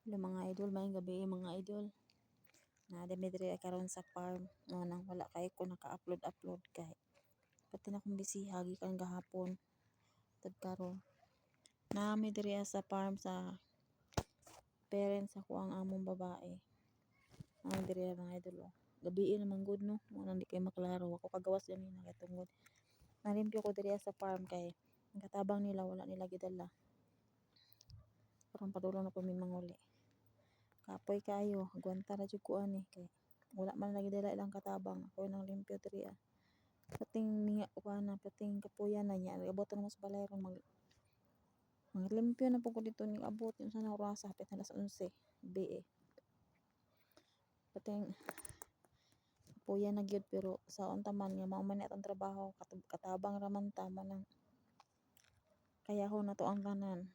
Hello mga idol, maayong gabi mga idol. Na ay karon sa farm no nang wala kay ko naka-upload upload kay pati na kong busy hagi kan gahapon. Tad karon na mi sa farm sa parents ako ang among babae. Ang diri mga idol oh. Gabi naman good no, mo nang di kay maklaro ako kagawas yan na kay tungod. Nalimpyo ko diri sa farm kay ang katabang nila wala nila gidala. Parang padulong na po mi manguli kapoy kayo gwanta ra jud ko ani kay wala man lagi dala ilang katabang. Ako nang limpyo diri ah. Pating minga ko na pating kapuyan na niya. Abot na sa balay ron mag maglimpyo na po ko dito ni abot. Yung sana oras hapit na alas 11 bi eh. pating kapuyan na gyud pero saon ta man nga mao man atong trabaho Kat- katabang ra man ta mo nang kayahon na to ang tanan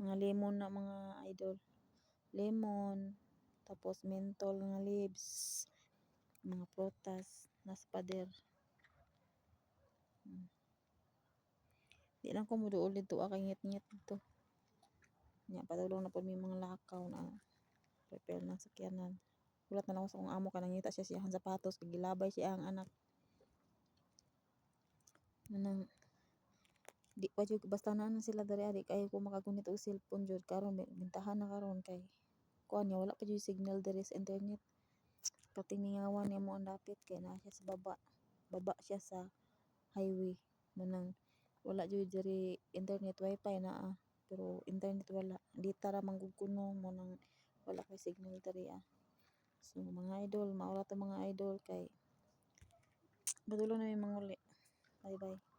mga lemon na mga idol. Lemon tapos mentol nga leaves mga prutas nasa pader. Hmm. di lang ko muduol dito ah, kay ngit-ngit dito nya patulong na po may mga lakaw na repair ng sakyanan. Ulat na lang sa akong amo ka nangita siya siyang sapatos kay gilabay siya ang anak. Manang di pa jud basta na na sila diri ari kay ko makagunit og cellphone jud karon bi- bintahan na karon kay kuan niya wala pa jud signal diri sa internet. Pati ningawan niya mo ang dapit kay naa siya sa baba baba siya sa highway manang wala jud diri internet wifi naa pero internet wala data ra man gud kuno mo nang wala kay signal diri ah. So mga idol mao ra to mga idol kay padulong na mi manguli bye bye